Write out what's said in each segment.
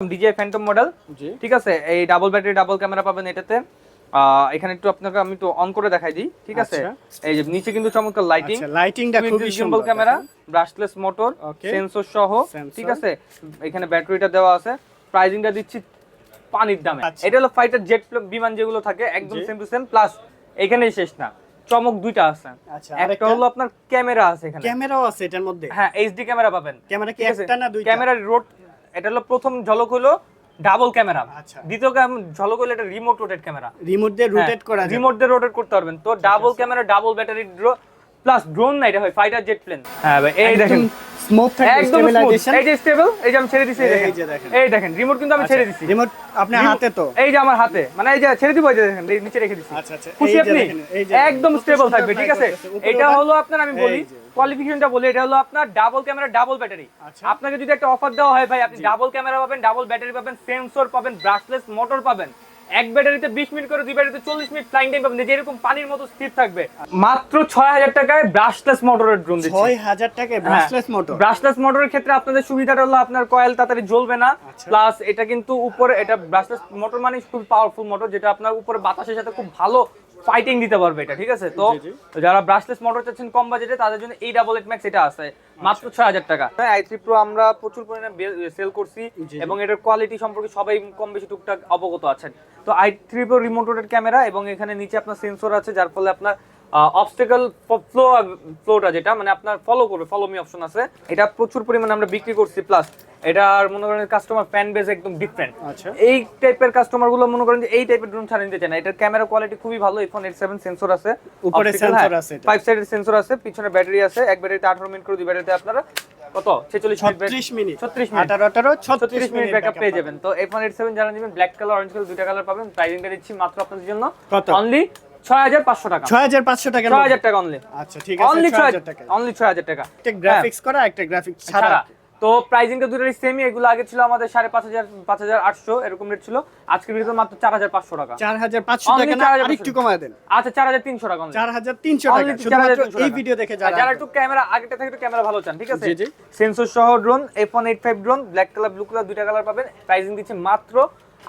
DJ Phantom model ঠিক আছে? এই ডাবল ব্যাটারি ডাবল ক্যামেরা পাবেন এটাতে। এখানে একটু আপনাকে আমি একটু অন করে দেখাই দিই ঠিক আছে? আচ্ছা। এই যে নিচে কিন্তু চমৎকার লাইটিং আচ্ছা লাইটিংটা খুবই সুন্দর ক্যামেরা ব্রাশলেস মোটর সেন্সর সহ ঠিক আছে? এখানে ব্যাটারিটা দেওয়া আছে। প্রাইজিংটা দিচ্ছি পানির দামে। আচ্ছা। এটা হলো ফাইটার জেট বিমান যেগুলো থাকে একদম সেম টু সেম প্লাস এখানেই শেষ না। চমক দুইটা আছে। আচ্ছা একটা হলো আপনার ক্যামেরা আছে এখানে। ক্যামেরাও আছে এটার মধ্যে? হ্যাঁ এইচডি ক্যামেরা পাবেন। ক্যামেরা কি একটা না দুইটা? ক্যামেরার রোড এটা হলো প্রথম ঝলক হলো ডাবল ক্যামেরা আচ্ছা। দ্বিতীয় ঝলক হলো এটা রিমোট রোটেট ক্যামেরা রিমোট দিয়ে রোটেট করা রিমোট দিয়ে রোটেট করতে পারবেন। তো double camera double battery plus drone না এটা হয় ফাইটার জেট প্লেন হ্যাঁ ভাই এই দেখেন। স্মুথ থাকে একদম স্টেবিলাইজেশন এই যে স্টেবল এই যে আমি ছেড়ে দিছি এই যে দেখেন। এই দেখেন রিমোট কিন্তু আমি ছেড়ে দিছি। রিমোট হাতে তো। এই যে আমার হাতে। মানে এই যে ছেড়ে দিব এই যে দেখেন এই নিচে রেখে দিছি। আচ্ছা আচ্ছা খুশি আপনি? একদম স্টেবল থাকবে ঠিক আছে? এটা হলো আপনার আমি বলি। কোয়ালিফিকেশনটা বলি এটা হলো আপনার ডাবল ক্যামেরা ডাবল ব্যাটারি আচ্ছা। আপনাকে যদি একটা অফার দেওয়া হয় ভাই আপনি ডাবল ক্যামেরা পাবেন ডাবল ব্যাটারি পাবেন সেন্সর পাবেন ব্রাশলেস মোটর পাবেন। এক ব্যাটারিতে বিশ মিনিট করে দুই ব্যাটারিতে চল্লিশ মিনিট ফ্লাইং টাইম পাবেন। যেরকম পানির মতো স্থির থাকবে। মাত্র ছয় হাজার টাকায় ব্রাশলেস মোটরের ড্রোন দিচ্ছে। ছয় হাজার টাকায় ব্রাশলেস মোটর ব্রাশলেস মোটরের ক্ষেত্রে আপনাদের সুবিধাটা হলো আপনার কয়েল তাড়াতাড়ি জ্বলবে না। আচ্ছা। প্লাস এটা কিন্তু উপরে এটা ব্রাশলেস মোটর মানে খুব পাওয়ারফুল মোটর যেটা আপনার উপরে বাতাসের সাথে খুব ভালো ফাইটিং দিতে পারবে এটা ঠিক আছে? তো। যারা ব্রাশলেস মোটর চাচ্ছেন কম বাজেটে তাদের জন্য এই ডাবল এইট ম্যাক্স এটা আছে মাত্র ছয় হাজার টাকা। আই থ্রি প্রো আমরা প্রচুর পরিমাণে সেল করছি এবং এটার কোয়ালিটি সম্পর্কে সবাই কম বেশি টুকটাক অবগত আছেন। তো I three pro remote camera এবং এখানে নিচে আপনার সেন্সর আছে যার ফলে আপনার অবস্টেকল ফ্লো ফ্লোটা যেটা মানে আপনার ফলো করবে ফলো মি অপশন আছে। এটা প্রচুর পরিমাণে আমরা বিক্রি করছি প্লাস এটার মনে করেন কাস্টমার ফ্যান বেস একদম ডিফারেন্ট আচ্ছা। এই টাইপের কাস্টমারগুলো মনে করেন যে এই টাইপের ড্রোন ছাড়া নিতে চায় না। এটার ক্যামেরা কোয়ালিটি খুবই ভালো iPhone 87 সেন্সর আছে উপরে sensor আছে এটা। ফাইভ সাইডের সেন্সর আছে পিছনে ব্যাটারি আছে এক ব্যাটারিতে 18 মিনিট করে দুই ব্যাটারিতে আপনারা কত? 46 মিনিট 36 মিনিট 36 মিনিট আঠারো আঠারো 36 মিনিট ব্যাকআপ পেয়ে যাবেন। তো iPhone 87 যারা নেবেন ব্ল্যাক কালার অরেঞ্জ কালার দুইটা কালার পাবেন। প্রাইসিংটা দিচ্ছি মাত্র আপনাদের জন্য। কত? অনলি 6500 টাকা। ছয় হাজার পাঁচশো টাকা 6000 টাকা অনলি আচ্ছা ঠিক আছে অনলি ছয় হাজার টাকা। অনলি 6000 টাকা। একটা গ্রাফিক্স করা একটা গ্রাফিক্স ছাড়া। ছাড়া। তো প্রাইসিংটা দুটোরই সেমই এগুলো আগে ছিল আমাদের সাড়ে পাঁচ হাজার পাঁচ হাজার আটশো এরকম রেট ছিল। আজকের ভিতরে মাত্র চার হাজার পাঁচশো টাকা। চার হাজার পাঁচশো টাকা না 4,500 কমায় দেন। আচ্ছা চার হাজার তিনশো টাকা চার হাজার তিনশো টাকা শুধুমাত্র এই ভিডিও দেখে যারা যারা একটু ক্যামেরা আগেটা থেকে একটু ক্যামেরা ভালো চান ঠিক আছে। সেন্সর সহ drone F one eight five drone black colour blue colour দুইটা কালার পাবেন। প্রাইসিং দিচ্ছে মাত্র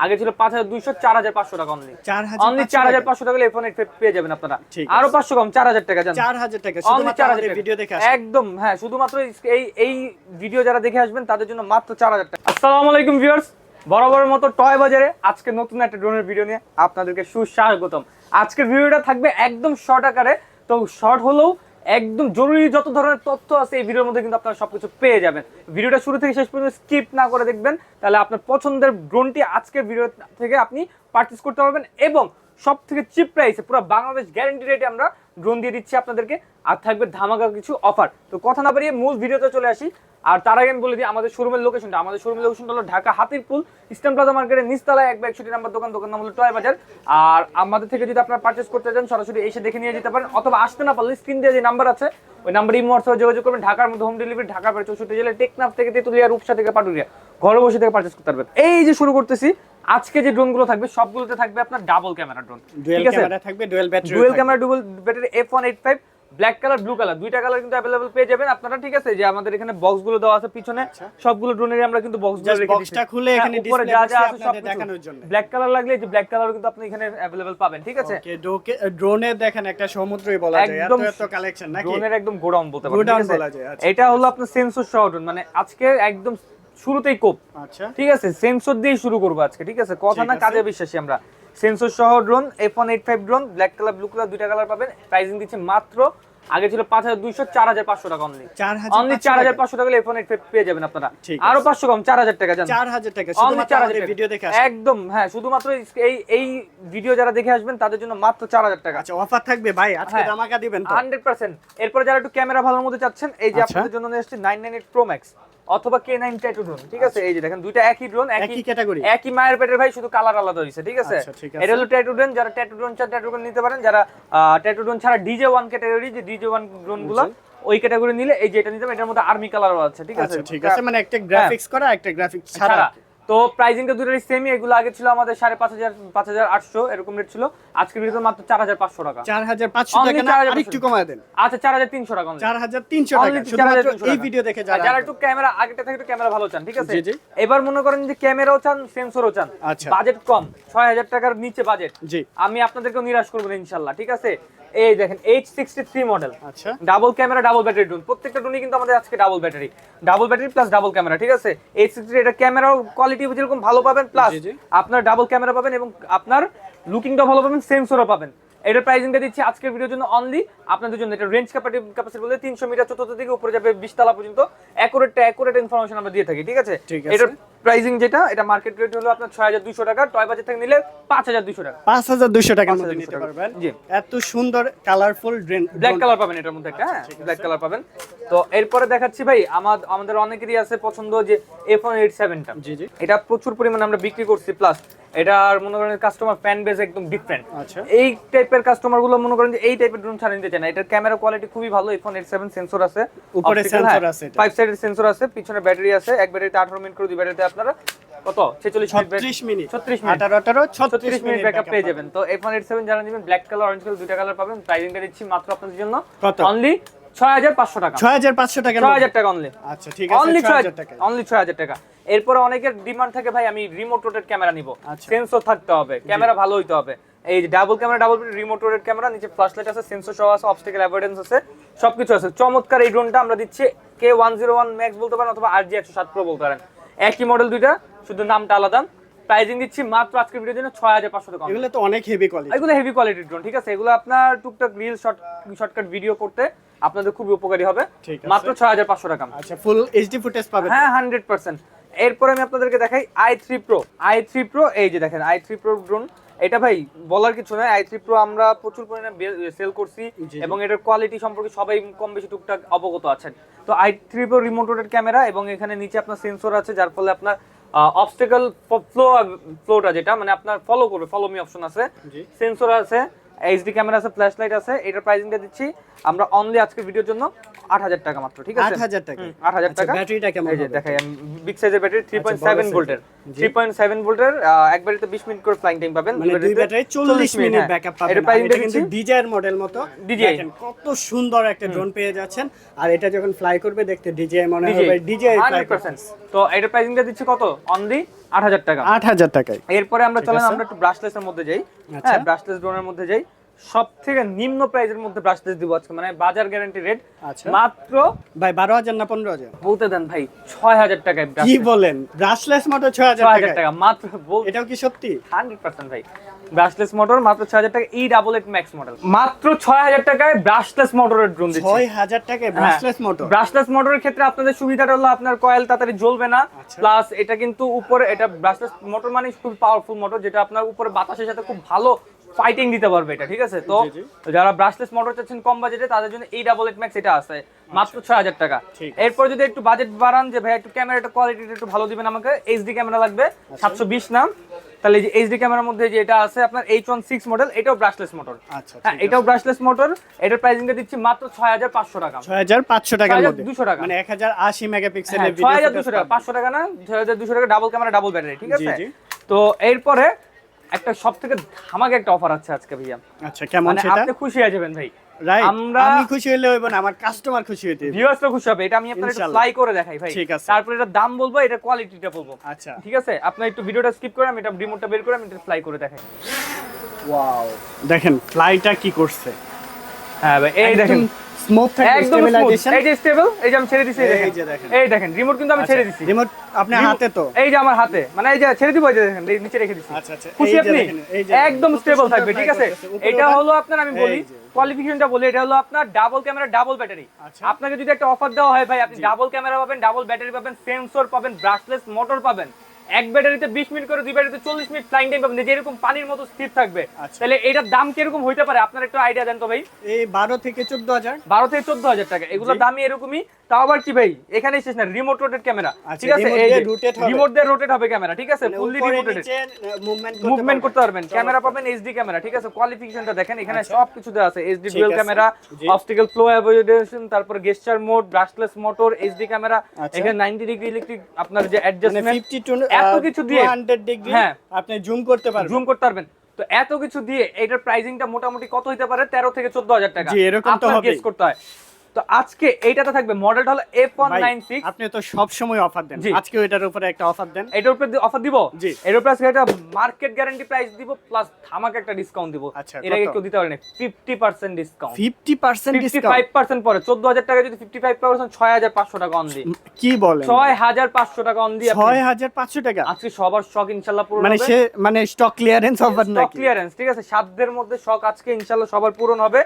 আগে ছিল পাঁচ হাজার দুইশো চার হাজার পাঁচশো টাকা অনলি চার অনলি চার হাজার পাঁচশো টাকা এইট ফাইভ পেয়ে যাবেন আপনারা। আরও পাঁচশো কম চার হাজার টাকা চার হাজার টাকা 4,000 আমাদের টাকা। ভিডিও দেখে একদম হ্যাঁ শুধুমাত্র এই এই ভিডিও যারা দেখে আসবেন তাদের জন্য মাত্র চার হাজার টাকা। আসসালামু আলাইকুম ভিউয়ার্স বরাবরের মতো টয় বাজারে আজকে নতুন একটা ড্রোনের ভিডিও নিয়ে আপনাদেরকে সুস্বাগতম। আজকের ভিডিওটা থাকবে একদম শর্ট আকারে তো শর্ট হলেও একদম জরুরি যত ধরনের তথ্য আছে এই ভিডিওর মধ্যে কিন্তু আপনারা সবকিছু পেয়ে যাবেন। ভিডিওটা শুরু থেকে শেষ পর্যন্ত স্কিপ না করে দেখবেন, তাহলে আপনার পছন্দের ড্রোনটি আজকের ভিডিও থেকে আপনি পারচেস করতে পারবেন এবং সব থেকে চিপ প্রাইসে পুরো বাংলাদেশ গ্যারেন্টি রেটে আমরা ড্রোন দিয়ে দিচ্ছি আপনাদেরকে, আর থাকবে ধামাকা কিছু অফার তো কথা না বাড়িয়ে মূল ভিডিওতে চলে আসি। আর তার আগে আমি বলে দিই, আমাদের শোরুমের লোকেশনটা আমাদের শোরুমের লোকেশনটা হলো ঢাকা হাতিরপুল ইস্টার্ন প্লাজা মার্কেটের নিচতলায় এক বা একষট্টি নাম্বার দোকান দোকান নাম হলো টয় বাজার আর আমাদের থেকে যদি আপনারা পারচেস করতে চান, সরাসরি এসে দেখে নিয়ে যেতে পারেন, অথবা আসতে না পারলে স্ক্রিন দিয়ে যে নাম্বার আছে, ওই নাম্বার ইমো হোয়াটসঅ্যাপে যোগাযোগ করবেন। ঢাকার মধ্যে হোম ডেলিভারি ঢাকা বাইরে চৌষট্টি জেলায়, টেকনাফ থেকে তেতুলিয়া, রূপসা থেকে পাটুরিয়া ঘরে বসে থেকে পার্চেস করতে পারবেন। এই যে শুরু করতেছি আজকে যে ড্রোনগুলো থাকবে সবগুলোতে থাকবে আপনার ডাবল ক্যামেরা ড্রোন ঠিক আছে? ক্যামেরা থাকবে dual battery dual camera dual battery F one eight five black colour blue colour দুইটা কালার কিন্তু অ্যাভেলেবল পেয়ে যাবেন। আপনারা ঠিক আছে যে আমাদের এখানে বক্সগুলো দেওয়া আছে পিছনে সবগুলো ড্রোনের আমরা কিন্তু বক্সগুলো রেখে দিচ্ছি। খুলে এখানে উপরে যা যা আছে সব আপনাদের দেখানোর জন্য। ব্ল্যাক কালার লাগলে যে ব্ল্যাক কালার কিন্তু আপনি এখানে অ্যাভেলেবল পাবেন ঠিক আছে? ওকে ড্রোনে দেখেন একটা সমুদ্রই বলা যায়। এত একদম এত কালেকশন নাকি? ড্রোনের একদম গোডাউন বলতে পারেন ঠিক আছে? আচ্ছা। এটা হলো আপনার সেন্সর সহ ড্রোন মানে আজকে একদম শুরুতেই কোপ। আচ্ছা। ঠিক আছে? সেন্সর দিয়ে শুরু করব আজকে ঠিক আছে? কথা না কাজে বিশ্বাসী আমরা। সেন্সর সহ drone F one eight five drone black colour blue colour দুইটা কালার পাবেন। প্রাইসিং দিচ্ছে মাত্র আগে ছিল পাঁচ হাজার দুইশো চার হাজার পাঁচশো টাকা অনলি অনলি চার হাজার পাঁচশো টাকা এফ ওয়ান এইট ফাইভ পেয়ে যাবেন আপনারা। আরও পাঁচশো কম চার হাজার টাকা চার হাজার টাকা অনলি শুধুমাত্র চার হাজার ভিডিও দেখে একদম হ্যাঁ শুধুমাত্র এই এই ভিডিও যারা দেখে আসবেন তাদের জন্য মাত্র চার হাজার টাকা। আচ্ছা অফার থাকবে ভাই আজকে হ্যাঁ। ধামাকা দিবেন তো। হান্ড্রেড পার্সেন্ট এরপরে যারা একটু ক্যামেরা ভালোর মধ্যে চাচ্ছেন এই যে আচ্ছা। আপনাদের জন্য নিয়ে এসেছে nine nine eight pro max অথবা কে নাইন ট্যাটু ড্রোন ঠিক আছে? এই যে দেখেন দুইটা একই ড্রোন একই ক্যাটাগরি একই মায়ের পেটের ভাই শুধু কালার আলাদা হয়েছে ঠিক আছে? আচ্ছা, ঠিক আছে। এটা হলো ট্যাটু ড্রোন যারা ট্যাটু ড্রোন চান ট্যাটু ড্রোন নিতে পারেন যারা ট্যাটু ড্রোন ছাড়া ডিজে ওয়ান ক্যাটাগরি যে ডিজে ওয়ান ড্রোনগুলো ওই ক্যাটাগরি নিলে এই যে এটা নিতে পারেন এটার মধ্যে আর্মি কালারও আছে ঠিক আছে? আচ্ছা ঠিক আছে। মানে একটা গ্রাফিক্স করা একটা গ্রাফিক্স ছাড়া ছাড়া। তো প্রাইজিংটা দুটোরই সেমই এগুলো আগে ছিল আমাদের সাড়ে পাঁচ হাজার পাঁচ হাজার আটশো এরকম রেট ছিল। আজকের ভিডিওতে মাত্র চার হাজার পাঁচশো টাকা। চার হাজার পাঁচশো টাকা না 4,500 আরেকটু কমায় দেন। আচ্ছা চার হাজার তিনশো টাকা। চার হাজার তিনশো টাকা 4,300 শুধুমাত্র এই ভিডিও দেখে যারা যারা একটু ক্যামেরা আগেটা থেকে একটু ক্যামেরা ভালো চান ঠিক আছে? জি, জি। এবার মনে করেন যে ক্যামেরাও চান সেন্সরও চান। আচ্ছা। বাজেট কম ছয় হাজার টাকার নিচে বাজেট জি। আমি আপনাদেরকেও নিরাশ করব না ইনশাল্লাহ ঠিক আছে? এই দেখেন এইচ সিক্সটি থ্রি মডেল আচ্ছা। Double camera double battery drone প্রত্যেকটা ড্রোনই কিন্তু আমাদের আজকে double battery double battery plus double camera ঠিক আছে? এইচ সিক্সটি এটা ক্যামেরাও কোয়ালিটি যেরকম ভালো পাবেন প্লাস। আপনার ডাবল ক্যামেরা পাবেন এবং আপনার লুকিংটা ভালো পাবেন সেন্সরও পাবেন এটার প্রাইসিংটা দিচ্ছি আজকের ভিডিওর জন্য অনলি আপনাদের জন্য এটা রেঞ্জ ক্যাপাসিটি ক্যাপাসিটি বলতে তিনশো মিটার চতুর্থ থেকে উপরে যাবে বিশ তলা পর্যন্ত। অ্যাকুরেট অ্যাকুরেট ইনফরমেশন আমরা দিয়ে থাকি ঠিক আছে। এটার প্রাইসিং যেটা এটা মার্কেট রেট হলো আপনার ছয় হাজার দুশো টাকা টয় বাজার থেকে নিলে পাঁচ হাজার দুশো টাকা। পাঁচ হাজার দুশো 5,200 নিতে পারবেন। জি। এত সুন্দর কালারফুল ড্রেন ব্ল্যাক কালার পাবেন এটার মধ্যে একটা হ্যাঁ? ব্ল্যাক কালার পাবেন। তো এরপরে দেখাচ্ছি ভাই আমার আমাদের অনেকেরই আছে পছন্দ যে এফ ওয়ান এইট সেভেনটা জি জি। এটা প্রচুর পরিমাণে আমরা বিক্রি করছি প্লাস এটার মনে করেন কাস্টমার ফ্যান বেস একদম ডিফারেন্ট আচ্ছা। এই টাইপের কাস্টমারগুলো মনে করেন যে এই টাইপের ড্রোন ছাড়া নিতে চায় না। এটার ক্যামেরা কোয়ালিটি খুবই ভালো এফোন এইট সেভেন সেন্সর আছে। উপরে sensor আছে ফাইভ সাইডের সেন্সর আছে পিছনে ব্যাটারি আছে এক ব্যাটারিতে আঠারো মিনিট করে দুই ব্যাটারিতে আপনারা কত? ছেচল্লিশ মিনিট ছত্রিশ মিনিট 36 মিনিট। আঠারো আঠারো ছত্রিশ ছত্রিশ মিনিট ব্যাকআপ পেয়ে যাবেন। তো এফ ওয়ান এইট সেভেন যারা নেবেন ব্ল্যাক কালার অরেঞ্জ কালার দুইটা কালার পাবেন। প্রাইসিংটা দিচ্ছি মাত্র আপনাদের জন্য। অনলি টাকা। টাকা অনলি আচ্ছা ঠিক আছে অনলি ছয় ছয় হাজার টাকা অনলি ছয় হাজার টাকা। এরপরে অনেকের ডিমান্ড থাকে ভাই আমি রিমোট রোটেড ক্যামেরা নিব। আচ্ছা। সেন্সর থাকতে হবে ক্যামেরা ভালো হইতে হবে। এই double camera double remote rotate camera নিচে আছে সেন্সর সহ আছে অবস্টিক্যাল অ্যাভয়েডেন্স আছে সবকিছু আছে। চমৎকার এই ড্রোনটা আমরা দিচ্ছি K one zero one max বলতে পারেন অথবা আর জি একশো সাত প্রো বলতে পারেন। একই মডেল দুইটা শুধু নামটা আলাদা। প্রাইজিং দিচ্ছি মাত্র আজকের ভিডিওর জন্য ছয় হাজার পাঁচশো টাকা। এগুলো তো অনেক হেভি কোয়ালিটি এগুলো হেভি কোয়ালিটির ড্রোন ঠিক আছে? এগুলো আপনার টুকটাক রিল শর্ট শর্টকাট ভিডিও করতে আপনাদের খুবই উপকারী হবে। মাত্র ছয় হাজার পাঁচশো টাকা। আচ্ছা ফুল এইচডি ফুটেজ পাবে হ্যাঁ হান্ড্রেড পার্সেন্ট এরপরে আমি আপনাদেরকে দেখাই I three pro I three pro এই যে দেখেন আই থ্রি প্রো ড্রোন এটা ভাই বলার কিছু নয় আই থ্রি প্রো আমরা প্রচুর পরিমাণে সেল করছি এবং এটার কোয়ালিটি সম্পর্কে সবাই কম বেশি টুকটাক অবগত আছেন। তো I three pro remote rotate camera এবং এখানে নিচে আপনার সেন্সর আছে যার ফলে আপনার অবস্টেকল ফ্লো ফ্লোটা যেটা মানে আপনার ফলো করবে ফলো মি অপশন আছে। সেন্সর আছে এইচডি ক্যামেরা আছে ফ্ল্যাশ লাইট আছে এটার প্রাইসিংটা দিচ্ছি। আমরা অনলি আজকের ভিডিওর জন্য আট হাজার টাকা মাত্র ঠিক আছে? আট হাজার টাকা। আট হাজার আচ্ছা, টাকা। ব্যাটারিটা কেমন এই যে দেখাই আমি বিগ সাইজের ব্যাটারি থ্রি পয়েন্ট সেভেন ভোল্টের। থ্রি পয়েন্ট সেভেন ভোল্টের এক ব্যাটারিতে বিশ মিনিট করে ফ্লাইং টাইম পাবেন মানে দুই ব্যাটারি চল্লিশ মিনিট ব্যাকআপ পাবেন। এটা এটা কিন্তু দিচ্ছি মডেল মতো। দেখেন কত সুন্দর একটা ড্রোন পেয়ে যাচ্ছেন। আর এটা যখন ফ্লাই করবে দেখতে ডিজিআই মনে হবে। পার্সেন্ট তো এটার প্রাইসিংটা দিচ্ছি কত? অনলি আট হাজার টাকা। আট হাজার টাকায়। এরপরে আমরা চলেন আমরা একটু ব্রাশলেসের মধ্যে যাই। আচ্ছা। হ্যাঁ ব্রাশলেস ড্রোনের মধ্যে যাই। সব থেকে নিম্ন প্রাইসের মধ্যে ব্রাশলেস দিব আজকে মানে বাজার গ্যারান্টি রেট আচ্ছা। মাত্র ভাই বারো হাজার না পনেরো হাজার? বলতে দেন ভাই ছয় হাজার টাকায় কি বলেন? ব্রাশলেস মোটর ছয় হাজার টাকা মাত্র এটাও কি সত্যি? হান্ড্রেড পার্সেন্ট ভাই। ব্রাশলেস মোটর মাত্র ছয় হাজার টাকা E double eight max model মাত্র ছয় হাজার টাকায় ব্রাশলেস মোটরের ড্রোন দিচ্ছি। ছয় হাজার টাকায় ব্রাশলেস মোটর ব্রাশলেস মোটরের ক্ষেত্রে আপনাদের সুবিধাটা হলো আপনার কয়েল তাড়াতাড়ি জ্বলবে না। আচ্ছা। প্লাস এটা কিন্তু উপরে এটা ব্রাশলেস মোটর মানে খুব পাওয়ারফুল মোটর যেটা আপনার উপরে বাতাসের সাথে খুব ভালো ফাইটিং দিতে পারবে এটা ঠিক আছে? তো। যারা ব্রাশলেস মোটর চাচ্ছেন কম বাজেটে তাদের জন্য এই ডাবল এইট ম্যাক্স এটা আছে মাত্র ছয় হাজার টাকা। এরপর যদি একটু বাজেট বাড়ান যে ভাই একটু ক্যামেরাটা কোয়ালিটিটা একটু ভালো দিবেন আমাকে এইচডি ক্যামেরা লাগবে আচ্ছা। সাতশো বিশ নাম। তাহলে যে এইচডি ক্যামেরার মধ্যে যে এটা আছে আপনার এইচ ওয়ান সিক্স মডেল এটাও ব্রাশলেস মোটর আচ্ছা হ্যাঁ এটাও ব্রাশলেস মোটর এটার প্রাইসিংটা দিচ্ছি মাত্র ছয় হাজার পাঁচশো টাকা। ছয় হাজার পাঁচশো টাকা দুশো টাকা। মানে এক হাজার আশি মেগাপিক্সেলের হ্যাঁ, ছয় হাজার দুশো টাকা পাঁচশো টাকা না ছয় হাজার দুশো টাকা ডাবল ক্যামেরা ডাবল ব্যাটারি ঠিক আছে। তো এরপরে একটা সব থেকে ধামাকে একটা অফার আছে আজকে ভাইয়া। আচ্ছা কেমন মানে সেটা? আপনি খুশি হয়ে যাবেন ভাই। আমরা- আমি খুশি হইলে হইব না আমার কাস্টমার খুশি হইতে হবে। ভিউয়ার্সরা খুশি হবে এটা আমি একটু ফ্লাই করে দেখাই ভাই। ঠিক আছে। তারপরে এটা দাম বলব এটা কোয়ালিটিটা বলব। আচ্ছা। ঠিক আছে? আপনি একটু ভিডিওটা স্কিপ করে আমি এটা রিমোটটা বের করে আমি এটা ফ্লাই করে দেখাই। ওয়াও দেখেন ফ্লাইটা কি করছে? হ্যাঁ ভাই এই দেখেন। স্মুথ একদম স্টেবিলাইজেশন এই যে স্টেবল এই যে আমি ছেড়ে দিছি এই যে দেখেন। এই দেখেন রিমোট কিন্তু আমি ছেড়ে দিছি। রিমোট আপনি হাতে তো। এই যে আমার হাতে। মানে এই যে ছেড়ে দিব এই যে দেখেন নিচে রেখে দিছি। আচ্ছা আচ্ছা খুশি আপনি? একদম স্টেবল থাকবে ঠিক আছে? এটা হলো আপনার আমি বলি। কোয়ালিফিকেশনটা বলি এটা হলো আপনার ডাবল ক্যামেরা ডাবল ব্যাটারি আচ্ছা। আপনাকে যদি একটা অফার দেওয়া হয় ভাই আপনি ডাবল ক্যামেরা পাবেন ডাবল ব্যাটারি পাবেন সেন্সর পাবেন ব্রাশলেস মোটর পাবেন। এক ব্যাটারিতে 20 মিনিট করে দুই ব্যাটারিতে 40 মিনিট ফ্লাইং টাইম পাবেন। যে এরকম পানির মতো স্থির থাকবে। আচ্ছা। তাহলে এটার দাম কীরকম হইতে পারে? আপনার একটু আইডিয়া দেন তো ভাই। এই বারো থেকে চোদ্দ হাজার। বারো থেকে চোদ্দ হাজার টাকা। এগুলোর। দামই এরকমই। তাও আবার কি ভাই? এখানে শেষ না রিমোট রোটেট ক্যামেরা ঠিক আছে? এই। রিমোট দিয়ে রোটেট হবে ক্যামেরা ঠিক আছে? মানে ফুললি রিমোটেড মুভমেন্ট করতে পারবেন। ক্যামেরা পাবেন এইচডি ক্যামেরা ঠিক আছে? কোয়ালিফিকেশনটা দেখেন। এখানে আচ্ছা। সব কিছু দেওয়া আছে। HD dual camera. Obstacle flow অ্যাভয়েডেশন তারপর gesture mode brushless motor HD camera. এখানে 90 ডিগ্রি ইলেকট্রিক আপনার যে মানে অ্যাডজাস্টমেন্ট 50 টু এত কিছু দিয়ে? 200 ডিগ্রি হ্যাঁ। আপনি জুম করতে পারবেন। জুম করতে পারবেন। তো এত কিছু দিয়ে এটার প্রাইসিংটা মোটামুটি কত হতে পারে? 13 থেকে 14000 টাকা। জি, এরকম তো হবে গেস করতে হয়। তো আজকে এইটাতে থাকবে মডেলটা হলো ভাই, F196 আপনি তো সব সময় অফার দেন আজকে এটার উপরে একটা অফার দেন। এটার উপরে অফার দিব? জি। এর উপরে আজকে একটা মার্কেট গ্যারান্টি প্রাইস দিব প্লাস ধামাকা একটা ডিসকাউন্ট দিব। আচ্ছা, এর আগে? একটু দিতে পারেন। 50% ডিসকাউন্ট 50% ডিসকাউন্ট 55% পরে। 14000 টাকা যদি 55% 6500 টাকা অন দিই কি বলেন? 6500 টাকা অন দিই আপনি 6500 টাকা? আজকে সবার শখ ইনশাআল্লাহ পূরণ মানে সে মানে stock clearance offer stock clearance ঠিক আছে? সাধ্যের মধ্যে শখ আজকে ইনশাল্লাহ সবার পূরণ হবে।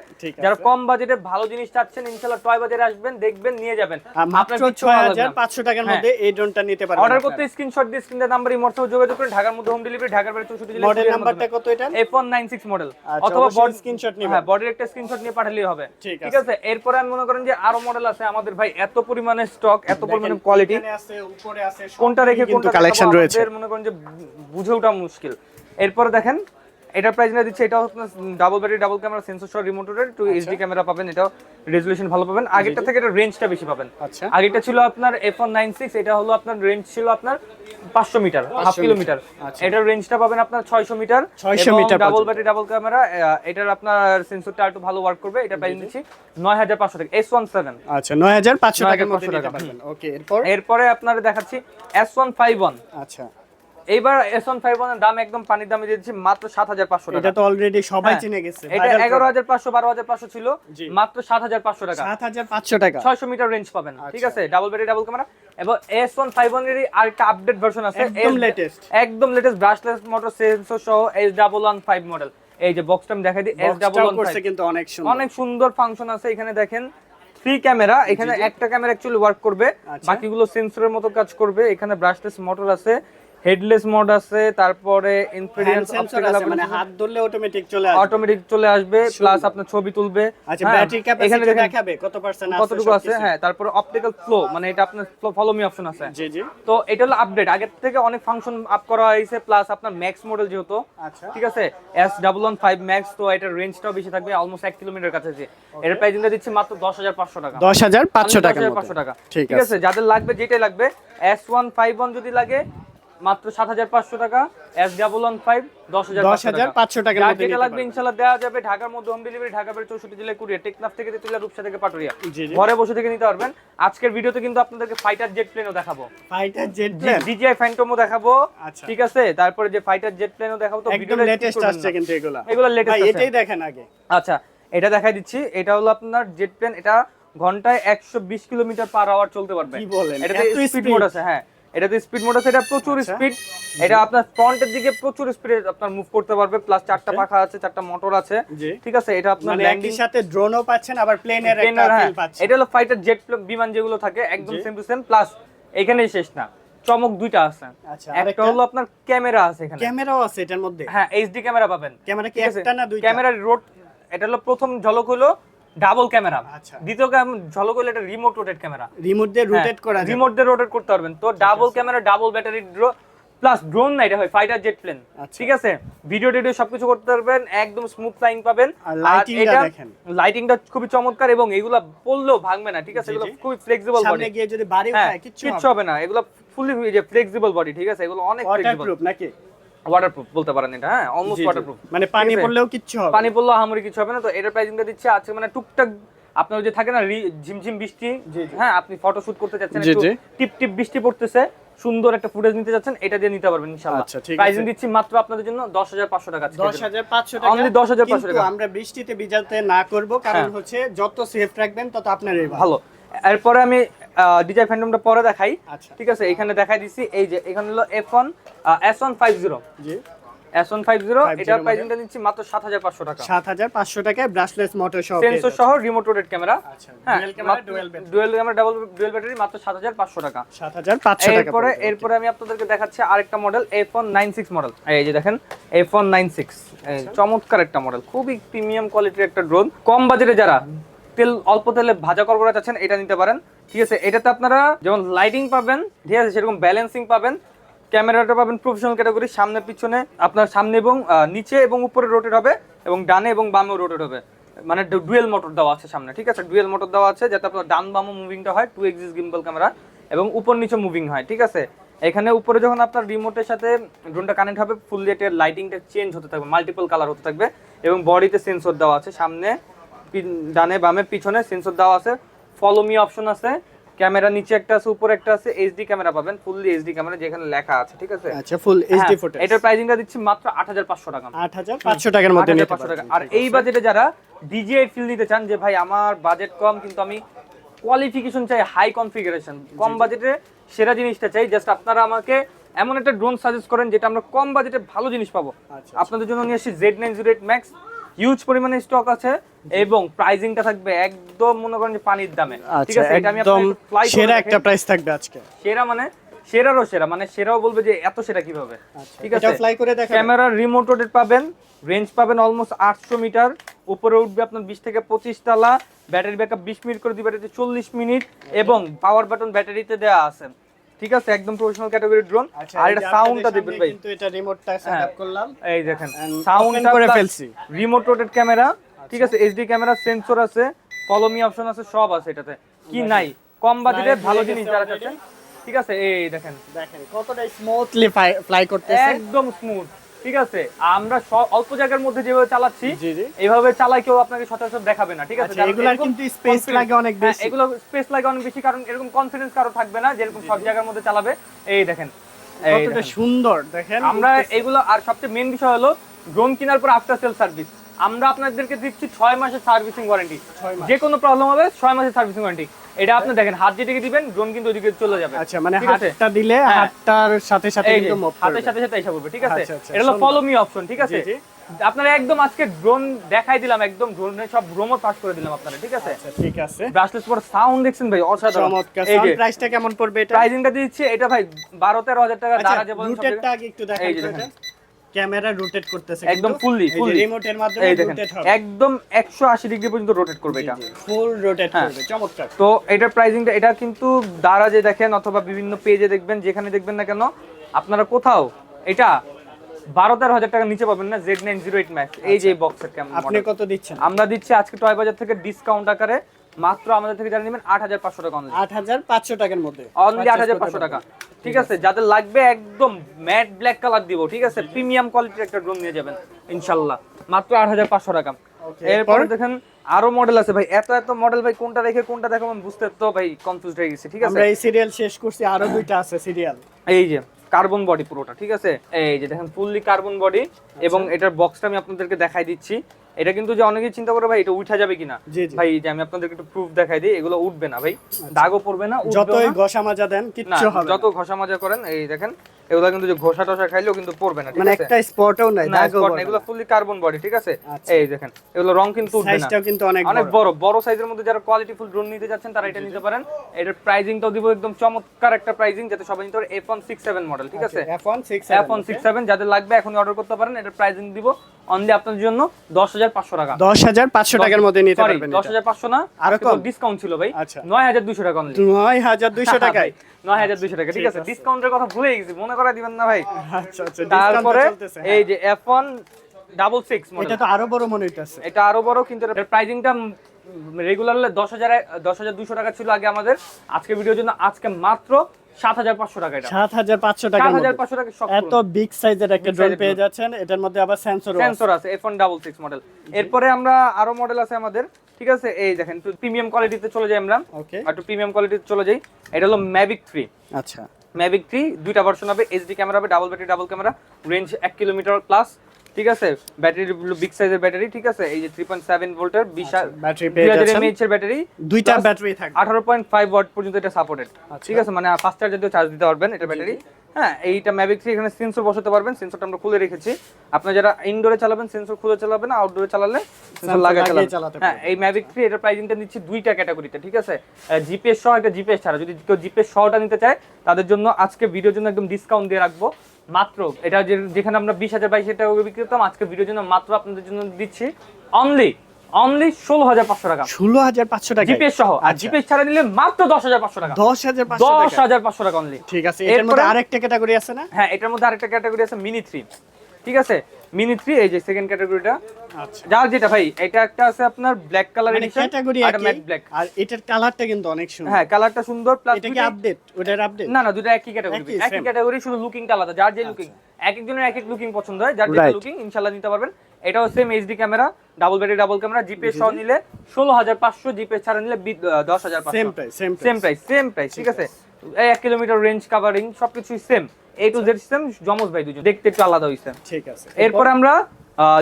যারা কম বাজেটে ভালো জিনিস চাচ্ছেন ইনশাআল্লাহ টয় বাজারে আসবেন দেখবেন নিয়ে যাবেন। মাত্র আপনার কিচ্ছু ভালো লাগবে না। 6500 টাকার হ্যাঁ। মধ্যে এই ড্রোনটা নিতে পারবেন অর্ডার করতে স্ক্রিনশট দিয়ে স্ক্রিনের নাম্বার ইমোটসহ যোগাযোগ করে ঢাকার মধ্যে হোম ডেলিভারি ঢাকার বাইরে 64 জেলা মডেল নাম্বারটা কত এটা F196 মডেল আচ্ছা, অথবা হ্যাঁ বডির একটা স্ক্রিনশট নিয়ে পাঠালেই হবে। ঠিক আছে। এরপরে আমি মনে করেন যে আরও মডেল আছে। আমাদের ভাই এত পরিমাণে স্টক এত পরিমাণে কোয়ালিটি কোনটা রেখে কোনটা কালেকশন রয়েছে। মনে করেন যে বুঝে ওঠা মুশকিল। এরপরে দেখেন এটার প্রাইস না দিচ্ছে এটা double battery double camera sensor সহ রিমোটের টু এইচডি ক্যামেরা পাবেন এটাও রেজলিউশন ভালো পাবেন। আগেরটা থেকে এটা রেঞ্জটা বেশি পাবেন। আচ্ছা। আগেরটা ছিল আপনার F196 এটা হলো আপনার রেঞ্জ ছিল আপনার 500 মিটার হাফ কিলোমিটার আচ্ছা। এটার রেঞ্জটা পাবেন আপনার 600 metre 600 metre double. Battery double camera এটার আপনার সেন্সরটা একটু ভালো ওয়ার্ক করবে এটা প্রাইস দিচ্ছি 9500 টাকা S17 আচ্ছা 9500 টাকার মধ্যে 9500 নিতে টাকা, পারবেন। ওকে এরপর? এরপরে আপনার দেখাচ্ছি S151 আচ্ছা। এইবার S151 এর দাম একদম পানির দামে দিয়ে দিচ্ছি মাত্র 7500 টাকা এটা তো অলরেডি সবাই হ্যাঁ, চিনে গেছে। এটা viral এগারো হাজার পাঁচশো বারো হাজার পাঁচশো ছিল মাত্র সাত হাজার পাঁচশো টাকা। 7500 টাকা। ছয়শো মিটার রেঞ্জ পাবেন। ঠিক আচ্ছা। আছে? ডাবল ব্যাটারি ডাবল ক্যামেরা এবং এস ওয়ান ফাইভ ওয়ানের আরেকটা আপডেট ভার্সন আছে। একদম latest। একদম লেটেস্ট ব্রাশলেস মোটর সেন্সর সহ মডেল এই যে বক্সটা আমি দেখাই দিই এস ডাবল বক্সটাও ওয়ান করছে কিন্তু অনেক সুন্দর। অনেক সুন্দর ফাংশন আছে। এখানে দেখেন থ্রি ক্যামেরা এখানে একটা ক্যামেরা অ্যাকচুয়ালি ওয়ার্ক করবে। আচ্ছা। বাকিগুলো সেন্সরের মতো কাজ করবে। এখানে ব্রাশলেস মোটর আছে। হেডলেস মোড আছে তারপরে ইনফিনিয়ন্স সেন্সর আছে মানে হাত ধরলে অটোমেটিক চলে আসবে। অটোমেটিক চলে আসবে প্লাস আপনার ছবি তুলবে। আচ্ছা ব্যাটারি ক্যাপাসিটি দেখাবে কত পার্সেন্ট আছে কতটুকু আছে হ্যাঁ তারপরে অপটিক্যাল ফ্লো মানে এটা আপনার ফলো মি অপশন আছে। জি জি। তো এটা হলো আপডেট আগের থেকে অনেক ফাংশন আপ করা হয়েছে প্লাস আপনার ম্যাক্স মডেল যেহেতু। আচ্ছা। ঠিক আছে? S double one five max তো এটার রেঞ্জটাও বেশি থাকবে অলমোস্ট এক কিলোমিটার কাছাকাছি। এর প্রাইসিংটা দিচ্ছি মাত্র দশ হাজার পাঁচশো টাকা। 10500 টাকা 10,500 টাকা। ঠিক ঠিক আছে? যাদের লাগবে যেটাই লাগবে এস ওয়ান ফাইভ ওয়ান যদি লাগে মাত্র সাত হাজার পাঁচশো টাকা এস ডাবল ওয়ান ফাইভ দশ হাজার 10500 টাকার যার মধ্যে যেটা লাগবে ইনশাল্লাহ দেওয়া যাবে ঢাকার মধ্যে হোম ডেলিভারি ঢাকা বের চৌষট্টি জেলায় কুরিয়ার টেকনাফ থেকে তেতুলিয়া রূপসা থেকে পাটুরিয়া। ঘরে বসে থেকে নিতে পারবেন। আজকের ভিডিওতে কিন্তু আপনাদেরকে ফাইটার জেট প্লেনও দেখাবো। ফাইটার জেট প্লেন ডিজিআই ফ্যান্টমও দেখাবো। আচ্ছা। ঠিক আছে? তারপরে যে ফাইটার জেট প্লেনও দেখাবো তো একদম লেটেস্ট আসছে কিন্তু এগুলা। এগুলো লেটেস্ট এটাই দেখেন আগে। আচ্ছা এটা দেখাই দিচ্ছি। এটা হলো আপনার জেট প্লেন এটা ঘন্টায় একশো বিশ কিলোমিটার পার আওয়ার চলতে পারবে। বলেন? স্পিড মোড আছে হ্যাঁ। এটাতে স্পিড মোড আছে এটা প্রচুর আচ্ছা। স্পিড এটা আপনার ফ্রন্টের দিকে প্রচুর স্পিডে আপনার মুভ করতে পারবে প্লাস চারটা আচ্ছা। পাখা আছে চারটা মোটর আছে। ঠিক আছে এটা আপনার মানে ল্যান্ডিং সাথে ড্রোনও পাচ্ছেন আবার প্লেনের একটা হ্যাঁ। ফিল পাচ্ছেন। এটা হলো ফাইটার জেট বিমান যেগুলো থাকে একদম সেম টু সেম প্লাস এখানেই শেষ না চমক দুইটা আছে। আচ্ছা একটা হলো আপনার ক্যামেরা আছে এখানে। ক্যামেরাও আছে এটার মধ্যে? হ্যাঁ এইচডি ক্যামেরা পাবেন। ক্যামেরা কি একটা না দুইটা? ক্যামেরার রোড এটা হলো প্রথম ঝলক হলো ডাবল ক্যামেরা। আচ্ছা। দ্বিতীয় ক্যাম- ঝলক হলো এটা রিমোট রোটেট ক্যামেরা। রিমোট দিয়ে রোটেট করা যায়। রিমোট দিয়ে রোটেট করতে পারবেন। তো ডাবল ক্যামেরা ডাবল ব্যাটারি ড্রো প্লাস ড্রোন না এটা হয় ফাইটার জেট প্লেন। ঠিক আছে? ভিডিও টিডিও সবকিছু করতে পারবেন একদম স্মুথ লাইন পাবেন। আর lighting-টা দেখেন। লাইটিংটা খুবই চমৎকার এবং এগুলা পড়লেও ভাঙবে না ঠিক আছে? এগুলো। খুবই ফ্লেক্সিবল বডি সামনে গিয়ে যদি বাড়ি হ্যাঁ কিচ্ছু কিচ্ছু হবে না। এগুলো ফুলি যে ফ্লেক্সিবল বডি ঠিক আছে? এগুলো অনেক ফ্লেক্সিবল নাকি? ওয়াটারপ্রুফ বলতে পারেন এটা হ্যাঁ অলমোস্ট। ওয়াটারপ্রুফ মানে পানি পড়লেও কিচ্ছু হবে পানি পড়লেও হামরি কিছু হবে না তো এটার প্রাইসিংটা দিচ্ছে আছে মানে টুকটাক আপনার যে থাকে না ঝিমঝিম বৃষ্টি। হ্যাঁ আপনি ফটো শুট করতে চাচ্ছেন টিপ টিপ বৃষ্টি পড়তেছে সুন্দর একটা ফুটেজ নিতে যাচ্ছেন এটা দিয়ে নিতে পারবেন ইনশাআল্লাহ আচ্ছা, ঠিক দিচ্ছি মাত্র আপনাদের জন্য 10500 টাকা আজকের দশ জন্য। হাজার পাঁচশো টাকা Only 10,500 কিন্তু টাকা। আমরা বৃষ্টিতে ভিজাতে না করব কারণ হ্যাঁ। হচ্ছে যত সেফ রাখবেন তত আপনার ভালো এরপরে আমি ডিজাই ফ্যান্টমটা পরে দেখাই। আচ্ছা। ঠিক আছে এখানে দেখাই দিছি এই যে এখানে হলো F1 S150 জি। S150 এটার model। প্রাইসিংটা নিচ্ছি মাত্র 7500 টাকা। সাত হাজার পাঁচশো টাকায় ব্রাশলেস মোটর সহ সেন্সর সহ রিমোট রোটেট ক্যামেরা আচ্ছা হ্যাঁ dual camera double dual battery মাত্র 7500 টাকা। সাত হাজার পাঁচশো টাকা এরপরে। এরপরে আমি আপনাদেরকে দেখাচ্ছি আরেকটা মডেল F1 96 মডেল এই যে দেখেন F1 96 এই আচ্ছা। চমৎকার একটা মডেল খুবই প্রিমিয়াম কোয়ালিটির একটা ড্রোন কম বাজেটে যারা তেল, অল্প তেলে ভাজা করব চাচ্ছেন এটা নিতে পারেন। ঠিক আছে, এটাতে আপনারা যেমন লাইটিং পাবেন, ঠিক আছে, সেরকম ব্যালেন্সিং পাবেন ক্যামেরাটা পাবেন প্রফেশনাল ক্যাটাগরি সামনে, পিছনে, আপনার সামনে এবং নিচে এবং উপরে রোটেট হবে এবং ডানে এবং বামেও রোটেট হবে। মানে ডুয়েল মোটর দেওয়া আছে সামনে, ঠিক আছে ডুয়েল মোটর দেওয়া আছে যাতে আপনার ডান বামও মুভিংটা হয় টু এক্সিস গিম্বল ক্যামেরা এবং উপর নিচে মুভিং হয়, ঠিক আছে। এখানে উপরে যখন আপনার রিমোটের সাথে ড্রোনটা কানেক্ট হবে ফুল রেটের লাইটিংটা চেঞ্জ হতে থাকবে মাল্টিপল কালার হতে থাকবে, এবং বডিতে সেন্সর দেওয়া আছে সামনে। ডানে বামে পিছনে সেন্সর দেওয়া আছে। ফলো মি অপশন আছে। ক্যামেরা নিচে একটা আছে উপরে একটা আছে। এইচডি ক্যামেরা পাবেন ফুললি এইচডি ক্যামেরা যেখানে লেখা আছে ঠিক আছে? আচ্ছা ফুল এইচডি ফুটেজ এটার প্রাইসিংটা দিচ্ছি মাত্র আট হাজার পাঁচশো টাকা। আট হাজার পাঁচশো টাকার মধ্যে নিতে পারবেন। আর এই বাজেটে যারা ডিজিআই ফিল নিতে চান যে ভাই আমার বাজেট কম কিন্তু আমি কোয়ালিফিকেশন চাই হাই কনফিগারেশন কম বাজেটে সেরা জিনিসটা চাই জাস্ট আপনারা আমাকে এমন একটা ড্রোন সাজেস্ট করেন যেটা আমরা কম বাজেটে ভালো জিনিস পাবো। আচ্ছা, আপনাদের জন্য নিয়ে আসছি Z nine zero eight max huge পরিমাণে স্টক আছে এবং প্রাইজিংটা থাকবে একদম মনে করেন যে পানির দামে। ঠিক আচ্ছা আছে? এটা আমি আপনাকে সেরা একটা প্রাইস থাকবে আজকে। সেরা মানে সেরারও সেরা মানে সেরাও বলবে যে এত সেরা কীভাবে। ঠিক আছে? এটা ফ্লাই করে দেখা ক্যামেরার রিমোট রোটেট পাবেন রেঞ্জ পাবেন অলমোস্ট আটশো মিটার উপরে উঠবে আপনার বিশ থেকে পঁচিশ তালা ব্যাটারি ব্যাকআপ বিশ মিনিট করে দিবে ব্যাটারিতে চল্লিশ মিনিট এবং পাওয়ার বাটন ব্যাটারিতে দেওয়া আছে। ঠিক আছে একদম প্রফেশনাল ক্যাটাগরি ড্রোন আচ্ছা আর এটা সাউন্ডটা দেখবেন ভাই। কিন্তু এটা রিমোটটা সেটআপ হ্যাঁ। করলাম। এই দেখেন সাউন্ড করে ফেলছি। রিমোট রোটেট ক্যামেরা ঠিক আছে এইচডি ক্যামেরা সেন্সর আছে ফলো মি অপশন আছে সব আছে এটাতে। কি নাই কম বাজেটে ভালো জিনিস যারা। চাচ্ছেন ঠিক আছে এই দেখেন। দেখেন কতটা স্মুথলি ফ্লাই করতেছে। একদম স্মুথ ঠিক আছে? আমরা সব অল্প জায়গার মধ্যে যেভাবে চালাচ্ছি এইভাবে চালাই কেউ আপনাকে সচরাচর দেখাবে না ঠিক আছে? আচ্ছা, কিন্তু লাগে অনেক হ্যাঁ, বেশি। এগুলো স্পেস লাগে অনেক বেশি কারণ এরকম কনফিডেন্স কারও থাকবে না যেরকম সব জায়গার মধ্যে চালাবে। এই দেখেন কতটা সুন্দর দেখেন। আমরা এগুলো আর সবচেয়ে মেন বিষয় হলো ড্রোন কেনার পর আফটার সেল সার্ভিস আমরা আপনাদেরকে দিচ্ছি ছয় মাসের সার্ভিসিং ওয়ারেন্টি যে কোনো প্রবলেম হবে ছয় মাসের সার্ভিসিং ওয়ারেন্টি এটা আপনি দেখেন হাত যেদিকে দিবেন ড্রোন কিন্তু ওইদিকে চলে যাবে। আচ্ছা মানে হাতটা দিলে হ্যাঁ। হাতটার সাথে সাথে কিন্তু মুভ হাতের সাথে সাথে এসে পড়বে ঠিক আছে? আচ্ছা, আচ্ছা, এটা হলো ফলো মি অপশন ঠিক আছে। আপনারা একদম আজকে ড্রোন দেখাই দিলাম একদম ড্রোনের সব ভ্রমণ পাস করে দিলাম আপনারা ঠিক আছে? আচ্ছা ঠিক আছে। ব্রাশলেস পর সাউন্ড দেখছেন ভাই অসাধারণ। চমৎকার। সাউন্ড প্রাইসটা কেমন পড়বে এটা? প্রাইজিংটা দিচ্ছে এটা ভাই বারো তেরো হাজার টাকা দাঁড়া যে বলেন সব রুটেটটা জায়গায়। আগে একটু দেখান। ক্যামেরা রোটেট করতেছে একদম fully, fully। রিমোটের মাধ্যমে রোটেট হবে। একদম একশো আশি ডিগ্রি পর্যন্ত রোটেট করবে এটা। ফুল রোটেট হ্যাঁ। করবে চমৎকার। তো এটার প্রাইজিংটা এটা কিন্তু দারাজে দেখেন অথবা বিভিন্ন পেজে দেখবেন যেখানে দেখবেন না কেন আপনারা কোথাও এটা বারো তেরো হাজার টাকা নিচে পাবেন না Z nine zero eight max এই যে বক্সের কেমন আপনি কত দিচ্ছেন? আমরা দিচ্ছি আজকে টয় বাজার থেকে ডিসকাউন্ট আকারে মাত্র আমাদের থেকে যারা নেবেন আট হাজার পাঁচশো টাকা অনলি আট হাজার পাঁচশো টাকার মধ্যে। অনলি আট হাজার পাঁচশো টাকা। ঠিক আছে যাদের লাগবে একদম ম্যাট ব্ল্যাক কালার দিব ঠিক আছে? প্রিমিয়াম কোয়ালিটির একটা ড্রোন নিয়ে যাবেন ইনশাল্লাহ। মাত্র আট হাজার পাঁচশো টাকা। এরপর? দেখেন আরও মডেল আছে ভাই। এত এত মডেল ভাই কোনটা রেখে কোনটা দেখাবো আমি বুঝতে তো ভাই কনফিউজ হয়ে গেছি ঠিক আছে? আমরা এই সিরিয়াল শেষ করছি আরও দুইটা আছে সিরিয়াল এই যে কার্বন বডি পুরোটা ঠিক আছে? এই যে দেখেন ফুললি কার্বন বডি এবং। এটার বক্সটা আমি আপনাদেরকে দেখাই দিচ্ছি। এটা কিন্তু যে অনেকেই চিন্তা করে ভাই এটা উঠা যাবে কিনা। ভাই যে আমি আপনাদেরকে একটু প্রুফ দেখাই দিই এগুলো উঠবে না ভাই। দাগও পড়বে না যতই ঘষা মাজা দেন কিচ্ছু হবে যত ঘষা মাজা করেন এই দেখেন এগুলো কিন্তু যে ঘষা টষা খাইলেও কিন্তু পড়বে না। মানে একটা স্পটও নাই দাগও পড়বে না, এগুলো ফুললি কার্বন বডি ঠিক আছে? আচ্ছা। এই দেখেন এগুলো রং কিন্তু উঠবে না। সাইজটাও কিন্তু অনেক অনেক বড়। বড় সাইজের মধ্যে যারা কোয়ালিটি ফুল ড্রোন নিতে যাচ্ছেন তারা এটা নিতে পারেন। এটার প্রাইজিংটাও দিব একদম চমৎকার একটা প্রাইজিং যাতে সবাই নিতে পারে F one six seven model ঠিক আছে? F1 6 F one six seven যাদের লাগবে এখন অর্ডার করতে পারেন এটার প্রাইজিং দিব। অনলি আপনার জন্য দশ হাজার পাঁচশো টাকা। দশ হাজার পাঁচশো টাকার মধ্যে নিতে পারবেন দশ হাজার পাঁচশো না আরও কম? ডিসকাউন্ট ছিল ভাই। আচ্ছা। নয় হাজার দুশো টাকা অনলি নয় হাজার দুইশো টাকায়। নয় হাজার দুশো টাকা ঠিক আছে। ডিসকাউন্টের কথা ভুলে গেছি মনে করা দিবেন না ভাই। আচ্ছা আচ্ছা তারপরে তারপরে এই যে এফ ওয়ান ডাবল সিক্স এটা তো আরও বড় মনে হইতাছে। এটা আরও বড় কিন্তু এটার প্রাইজিংটা রেগুলার দশ হাজার দশ হাজার দুশো টাকা ছিল আগে আমাদের। আজকে ভিডিওর জন্য আজকে মাত্র টাকা এটা। টাকা এত বিগ সাইজের একটা ড্রোন পেয়ে যাচ্ছেন। এটার মধ্যে আবার সেন্সর আছে। মডেল এরপরে আমরা আরও মডেল আছে আমাদের। ঠিক আছে? এই দেখেন একটু প্রিমিয়াম কোয়ালিটিতে চলে যাই আমরা। ওকে একটু প্রিমিয়াম কোয়ালিটিতে চলে যাই। এটা হলো ম্যাভিক থ্রি আচ্ছা। ম্যাভিক থ্রি দুইটা ভার্সন হবে এইচডি ক্যামেরা হবে double battery double camera range এক কিলোমিটার প্লাস ঠিক আছে? ব্যাটারি বিগ সাইজের ব্যাটারি ঠিক আছে? এই যে থ্রি পয়েন্ট সেভেন ভোল্টের বিশাল ব্যাটারি পেয়ে যাচ্ছেন। এর ব্যাটারি দুইটা ব্যাটারি থাকবে। আঠারো পয়েন্ট ফাইভ ওয়াট পর্যন্ত এটা সাপোর্টেড ঠিক আছে? মানে ফাস্ট চার্জার চার্জ দিতে পারবেন এটা ব্যাটারি হ্যাঁ এইটা ম্যাভিক থ্রি এখানে সেন্সর বসাতে পারবেন। সেন্সরটা আমরা খুলে রেখেছি। আপনারা যারা ইনডোরে চালাবেন সেন্সর খুলে চালাবেন আউটডোরে চালালে সেন্সর চালাবেন। হ্যাঁ এই ম্যাভিক থ্রি এটার প্রাইসিংটা নিচ্ছি দুইটা ক্যাটাগরিতে ঠিক আছে? জিপিএস সহ একটা জিপিএস ছাড়া। যদি কেউ জিপিএস সহটা নিতে চায় তাদের জন্য আজকে ভিডিওর জন্য একদম ডিসকাউন্ট দিয়ে রাখব। মাত্র এটা যেখানে আমরা বিশ হাজার বাইশ টাকা করে বিক্রি করতাম আজকে ভিডিওর জন্য মাত্র আপনাদের জন্য দিচ্ছি অনলি অনলি ষোলো হাজার পাঁচশো টাকা। ষোলো হাজার পাঁচশো টাকা জিপিএস সহ আর আচ্ছা। জিপিএস ছাড়া নিলে মাত্র দশ হাজার পাঁচশো টাকা। দশ হাজার দশ হাজার পাঁচশো টাকা অনলি ঠিক আছে এর মধ্যে আরেকটা ক্যাটাগরি আছে না? হ্যাঁ এটার মধ্যে আরেকটা ক্যাটাগরি আছে মিনি থ্রি ঠিক আছে? মিনি থ্রি এই যে সেকেন্ড ক্যাটাগরিটা আচ্ছা। যার যেটা ভাই এটা একটা আছে আপনার ব্ল্যাক কালার এডিশন ক্যাটাগরি আর ম্যাট ব্ল্যাক আর এটার কালারটা কিন্তু অনেক সুন্দর। হ্যাঁ কালারটা সুন্দর প্লাস এটা কি আপডেট ওটার আপডেট না না দুটো একই ক্যাটাগরি একই, ক্যাটাগরি শুধু লুকিংটা আলাদা। যার যে লুকিং এক একজনের এক এক লুকিং পছন্দ হয় যার যেটা লুকিং ইনশাআল্লাহ নিতে পারবেন। এটাও same HD camera double battery double camera GPS সহ নিলে ষোলো হাজার পাঁচশো জিপিএস ছাড়া নিলে দশ হাজার same price same price same price ঠিক আছে? এই এক কিলোমিটার রেঞ্জ কাভারিং সবকিছুই same A to Z same জমজ ভাই দুজন দেখতে একটু আলাদা হইছে। ঠিক আছে। এরপর? আমরা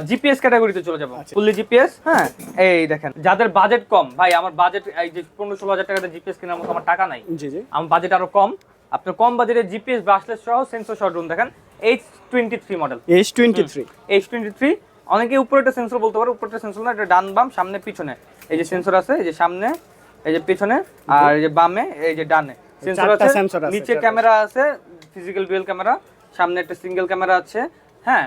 জিপিএস ক্যাটাগরিতে চলে যাব। আচ্ছা। ফুললি জিপিএস হ্যাঁ? এই দেখেন যাদের বাজেট কম ভাই আমার বাজেট এই যে পনেরো ষোলো হাজার টাকাতে জিপিএস কেনার মতো আমার টাকা নাই। আমার বাজেট আরও কম। আপনার কম বাজেটে জিপিএস ব্রাসলেস সহ সেন্সর সহ ড্রোন দেখেন। H twenty three model H twenty three H twenty three অনেকে উপরেটা সেন্সর বলতে পারে উপরেটা সেন্সর না এটা ডান বাম সামনে পিছনে। এই যে সেন্সর আছে এই যে সামনে এই যে পিছনে আর এই যে বামে এই যে ডানে। সেন্সর আছে নিচে ক্যামেরা আছে ফিজিক্যাল ডুয়েল ক্যামেরা সামনে একটা সিঙ্গেল ক্যামেরা আছে হ্যাঁ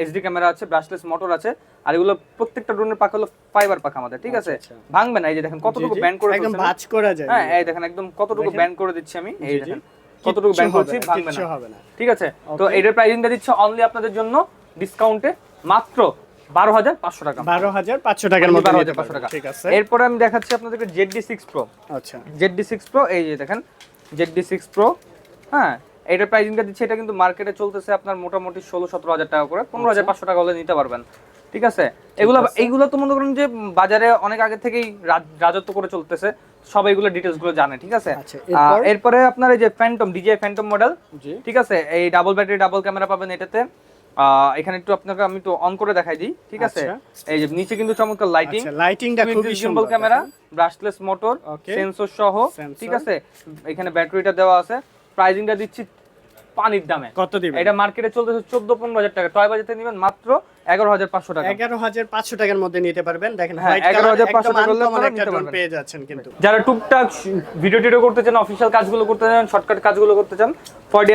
এইচডি ক্যামেরা আছে ব্রাশলেস মোটর আছে আর এগুলো প্রত্যেকটা ড্রোনের পাখা হলো ফাইবার পাখা আমাদের ঠিক আছে? আচ্ছা, আচ্ছা। ভাঙবে না এই যে দেখেন কতটুকু ব্যান্ড করে একদম ভাঁজ করা যায়। হ্যাঁ এই দেখেন একদম কতটুকু। ব্যান্ড করে দিচ্ছি আমি এই। দেখেন কতটুকু ব্যান্ড করছি ভাঙবে না। ঠিক আছে? তো. এটার প্রাইসিংটা দিচ্ছে অনলি আপনাদের জন্য ডিসকাউন্টে মাত্র বারো হাজার পাঁচশো টাকা। বারো হাজার পাঁচশো টাকার মধ্যে বারো হাজার পাঁচশো টাকা। ঠিক আছে। এরপরে আমি দেখাচ্ছি আপনাদেরকে জেড ডি সিক্স প্রো আচ্ছা। জেড ডি সিক্স প্রো এই যে দেখেন জেড ডি সিক্স প্রো হ্যাঁ এটার প্রাইসিংটা দিচ্ছে এটা কিন্তু মার্কেটে চলতেছে আপনার মোটামুটি ষোলো সতেরো হাজার টাকা করে। পনেরো হাজার পাঁচশো টাকা হলে নিতে পারবেন। ঠিক আছে? এগুলো এইগুলো তো মনে করেন যে বাজারে অনেক আগে থেকেই রাজত্ব করে চলতেছে। এগুলো ডিটেলসগুলো জানে ঠিক আছে? আচ্ছা, এরপর? আপনার এই যে ফ্যান্টম ডিজে ফ্যান্টম মডেল ঠিক আছে? এই ডাবল ব্যাটারি ডাবল ক্যামেরা পাবেন এটাতে। আহ, এখানে একটু আপনাকে আমি তো অন করে দেখাই দিই ঠিক আছে? আচ্ছা। এই যে নিচে কিন্তু চমৎকার লাইটিং আচ্ছা লাইটিংটা খুবই সুন্দর ক্যামেরা ব্রাশলেস মোটর সেন্সর সহ ঠিক আছে? এখানে ব্যাটারিটা দেওয়া আছে। প্রাইজিংটা দিচ্ছি পানির দামে। কত দিবেন? এটা মার্কেটে চলতেছে চোদ্দ পনেরো হাজার টাকা। টয় বাজেতে নিবেন মাত্র এগারো হাজার পাঁচশো টাকা। এগারো হাজার পাঁচশো টাকার মধ্যে নিতে পারবেন। দেখেন হ্যাঁ, হোয়াইট 11,500 টাকা হলে কালার আপনারা একটা নিতে ড্রোন পারবেন। পেয়ে যাচ্ছেন কিন্তু। যারা টুকটাক ভিডিও টিডিও করতে চান অফিসিয়াল কাজগুলো করতে চান শর্টকাট কাজগুলো করতে চান ফর্টি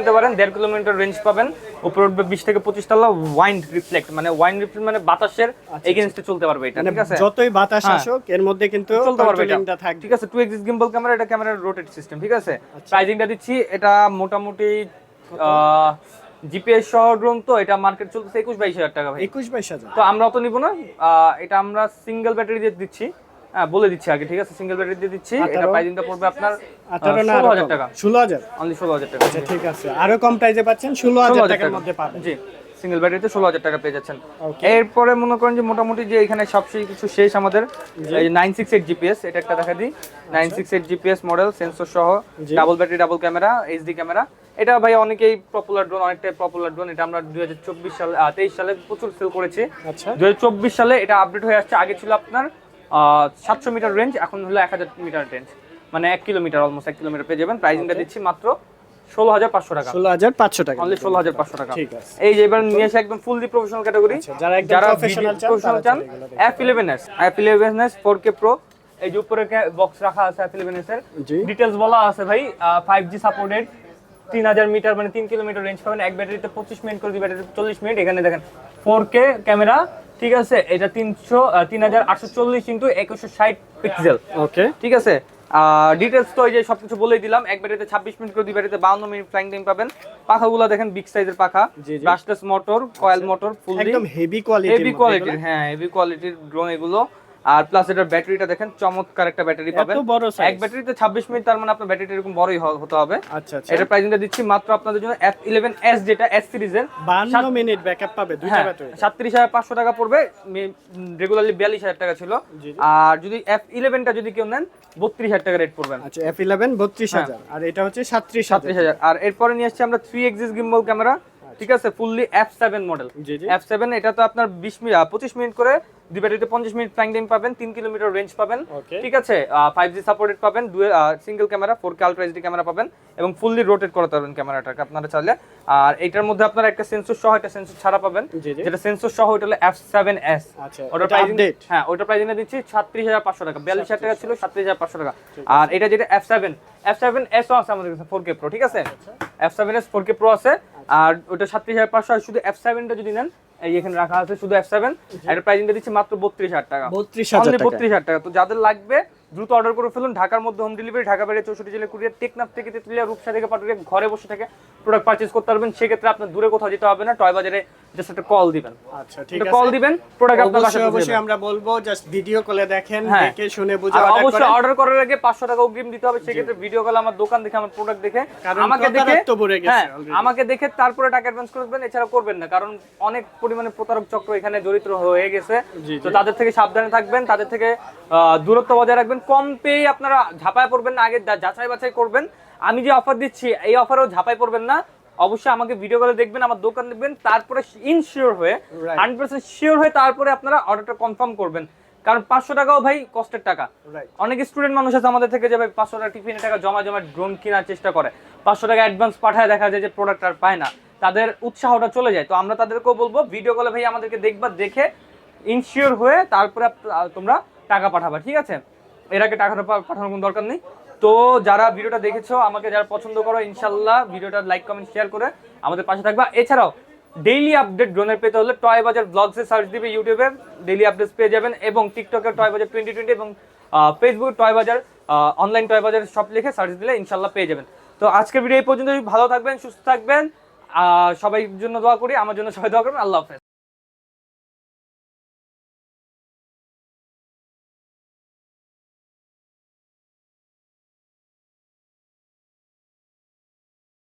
নিতে পারেন দেড় কিলোমিটার রেঞ্জ পাবেন। উপর উঠবে বিশ থেকে পঁচিশ তালা ওয়াইন রিফ্লেক্ট মানে রিফ্লেক্ট মানে বাতাসের এগেনস্টে চলতে পারবে এটা মানে ঠিক আছে? যতই বাতাস হ্যাঁ। আসুক এর মধ্যে কিন্তু চলতে পারবে এটা। ঠিক আছে টু এক্সিস গিম্বল ক্যামেরা এটা ক্যামেরার রোটেট সিস্টেম ঠিক আছে? আচ্ছা। প্রাইজিংটা দিচ্ছি এটা মোটামুটি জিপিএস সহ ড্রোন তো এটা মার্কেট চলতেছে একুশ বাইশ হাজার টাকা ভাই। একুশ বাইশ হাজার। তো আমরা তো নিব না। এটা আমরা সিঙ্গেল ব্যাটারি দিয়ে দিচ্ছি। হ্যাঁ, বলে দিচ্ছি আগে ঠিক আছে? সিঙ্গেল ব্যাটারি দিয়ে দিচ্ছি। এটা? প্রাইজিংটা পড়বে আপনার আঠারো না হাজার টাকা। ষোলো হাজার। অনলি ষোলো হাজার টাকা। আচ্ছা ঠিক আছে। আরও কম প্রাইসে পাচ্ছেন ষোলো হাজার টাকার মধ্যে পাবেন। জি। সিঙ্গেল ব্যাটারিতে ষোলো হাজার টাকা পেয়ে যাচ্ছেন। এরপরে মনে করেন যে মোটামুটি যে এখানে সবচেয়ে কিছু শেষ আমাদের নাইন সিক্স এইট জিপিএস এটা একটা দেখা দিই। Nine six eight GPS model sensor সহ double battery double camera HD camera এটা ভাই অনেকেই পপুলার ড্রোন অনেকটাই পপুলার ড্রোন এটা আমরা দুই হাজার চব্বিশ সালে তেইশ সালে প্রচুর সেল করেছি। দু হাজার চব্বিশ সালে এটা আপডেট হয়ে আসছে আগে ছিল আপনার সাতশো মিটার রেঞ্জ এখন হলো এক হাজার মিটার রেঞ্জ মানে এক কিলোমিটার অলমোস্ট এক কিলোমিটার পেয়ে যাবেন। প্রাইসিংটা দিচ্ছি মাত্র ষোলো হাজার পাঁচশো টাকা। ষোলো হাজার পাঁচশো টাকা। অনলি ষোলো হাজার পাঁচশো টাকা। ঠিক আছে। এই যে এবার নিয়ে এসে একদম ফুললি প্রফেশনাল ক্যাটাগরি যারা যারা প্রফেশনাল চান F eleven S F eleven S four K pro এই যে উপরে বক্স রাখা আছে এফ ইলেভেন এস এর ডিটেলস বলা আছে ভাই ফাইভ জি সাপোর্টেড তিন হাজার মিটার মানে তিন কিলোমিটার রেঞ্জ পাবেন। এক ব্যাটারিতে পঁচিশ মিনিট করে দুই ব্যাটারিতে চল্লিশ মিনিট এখানে দেখেন ফোর কে ক্যামেরা ঠিক আছে? এটা তিনশো তিন হাজার আটশো চল্লিশ ইন্টু একুশশো ষাট পিক্সেল ওকে ঠিক আছে? ডিটেলস তো এই যে সব কিছু বলেই দিলাম। এক ব্যাটারিতে ছাব্বিশ মিনিট করে দুই ব্যাটারিতে বাউন্ন মিনিট ফ্লাইং টাইম পাবেন। পাখাগুলো দেখেন বিগ সাইজের পাখা। Brushless motor coil motor full একদম হেভি কোয়ালিটি হেভি কোয়ালিটির হ্যাঁ হেভি কোয়ালিটির ড্রোন এগুলো। আর প্লাস এটার ব্যাটারিটা দেখেন চমৎকার একটা ব্যাটারি পাবেন। এত বড় এক ব্যাটারিতে ছাব্বিশ মিনিট তার মানে আপনার ব্যাটারিটা এরকম বড়ই হতে হবে। আচ্ছা আচ্ছা। এটার প্রাইসিংটা দিচ্ছি মাত্র আপনাদের জন্য এফ ইলেভেন এস যেটা এস সিরিজের বান্ন মিনিট ব্যাকআপ পাবে দুইটা ব্যাটারি সাতত্রিশ হাজার পাঁচশো টাকা পড়বে রেগুলারলি বিয়াল্লিশ হাজার টাকা ছিল। আর যদি এফ ইলেভেনটা যদি কেউ নেন বত্রিশ হাজার টাকা রেট পড়বেন। আচ্ছা এফ ইলেভেন বত্রিশ হ্যাঁ। হাজার। আর এটা হচ্ছে সাতত্রিশ সাতত্রিশ হাজার। আর এরপরে নিয়ে আসছি আমরা থ্রি এক্সিস গিম্বল ক্যামেরা ঠিক আছে? ফুললি এফ সেভেন মডেল জি জি। এফ সেভেন এটা তো আপনার বিশ মিনিট পঁচিশ মিনিট করে দুই ব্যাটারিতে পঞ্চাশ মিনিট টাইম পাবেন তিন কিলোমিটার রেঞ্জ পাবেন। ঠিক আছে? ফাইভ জি সাপোর্টেড পাবেন single camera four K ultra HD camera পাবেন এবং ফুললি রোটেট করাতে পারবেন ক্যামেরাটাকে আপনারা চাইলে। আর এটার মধ্যে আপনারা একটা সেন্সর সহ একটা সেন্সর ছাড়া পাবেন। যেটা সেন্সর সহ ওটা হলো এফ সেভেন এস আচ্ছা প্রাইসিং আপডেট হ্যাঁ প্রাইসিং দিচ্ছি সাতত্রিশ হাজার পাঁচশো টাকা। বিয়াল্লিশ হাজার টাকা ছিল সাতত্রিশ হাজার পাঁচশো টাকা। আর এটা যেটা এফ সেভেন এফ সেভেন এসও আছে আমাদের কাছে ফোর কে প্রো ঠিক আছে? F seven S four K pro আছে। আর ওটা সাতত্রিশ হাজার পাঁচশো শুধু এফ সেভেনটা যদি নেন এই এখানে রাখা আছে শুধু এফ সেভেন এটার প্রাইসিংটা দিচ্ছি মাত্র বত্রিশ হাজার টাকা। বত্রিশ হাজার টাকা। বত্রিশ হাজার টাকা। তো যাদের লাগবে দ্রুত অর্ডার করে ফেলুন। ঢাকার মধ্যে হোম ডেলিভারি ঢাকা বাইরে চৌষট্টি জেলা কুরিয়ার টেকনাফ থেকে তেতুলিয়া রূপসা থেকে পাঠিয়ে ঘরে বসে থেকে প্রোডাক্ট পারচেজ করতে পারবেন। সেক্ষেত্রে আপনার দূরে কোথাও যেতে হবে না। টয় বাজারে জাস্ট একটা কল দিবেন। আচ্ছা ঠিক কল দিবেন প্রোডাক্ট আপনার অবশ্যই যাবে। আমরা বলব জাস্ট ভিডিও কলে দেখেন হ্যাঁ। দেখে শুনে বুঝে অর্ডার অবশ্যই অর্ডার করার আগে পাঁচশো টাকা অগ্রিম দিতে হবে। সেক্ষেত্রে ভিডিও কলে আমার দোকান দেখে আমার প্রোডাক্ট দেখে আমাকে দেখে তো ভরে গেছে হ্যাঁ আমাকে দেখে তারপরে টাকা অ্যাডভান্স করবেন এছাড়া করবেন না কারণ অনেক পরিমাণে প্রতারক চক্র এখানে জড়িত হয়ে গেছে। তো তাদের থেকে সাবধানে থাকবেন তাদের থেকে আহ, দূরত্ব বজায় রাখবেন। কম পেয়ে আপনারা ঝাঁপায় পড়বেন না আগে যাচাই বাছাই করবেন। আমি যে অফার দিচ্ছি এই অফারেও ঝাঁপায় পড়বেন না। অবশ্যই আমাকে ভিডিও কলে দেখবেন আমার দোকান দেখবেন তারপরে ইনশিওর হয়ে হান্ড্রেড পার্সেন্ট শিওর হয়ে তারপরে আপনারা অর্ডারটা কনফার্ম করবেন। কারণ পাঁচশো টাকাও ভাই কষ্টের টাকা। অনেক স্টুডেন্ট মানুষ আছে আমাদের থেকে যে ভাই পাঁচশো টাকা টিফিনে টাকা জমা জমা ড্রোন কেনার চেষ্টা করে। পাঁচশো টাকা অ্যাডভান্স পাঠায় দেখা যায় যে প্রোডাক্ট আর পায় না। তাদের উৎসাহটা চলে যায়। তো আমরা তাদেরকেও বলব ভিডিও কলে ভাই আমাদেরকে দেখবা দেখে ইনশিওর হয়ে তারপরে তোমরা টাকা পাঠাবা ঠিক আছে? এর আগে টাকাটা পা- পাঠানোর কোনো দরকার নেই। তো যারা ভিডিওটা দেখেছ, আমাকে যারা পছন্দ করো ইনশাল্লাহ ভিডিওটা লাইক কমেন্ট শেয়ার করে আমাদের পাশে থাকবা। এছাড়াও ডেইলি আপডেট ড্রোনের পেতে হলে টয় বাজার ব্লগসে সার্চ দিবে ইউটিউবে ডেইলি আপডেটস পেয়ে যাবেন এবং টিকটকের টয় বাজার টোয়েন্টি টোয়েন্টি এবং Facebook toy Bazar online toy Bazar সব লিখে সার্চ দিলে ইনশাল্লাহ পেয়ে যাবেন। তো আজকের ভিডিও এই পর্যন্ত ভালো থাকবেন, সুস্থ থাকবেন। সবাই জন্য দোয়া করি, আমার জন্য সবাই দোয়া করবেন। আল্লাহ হাফেজ।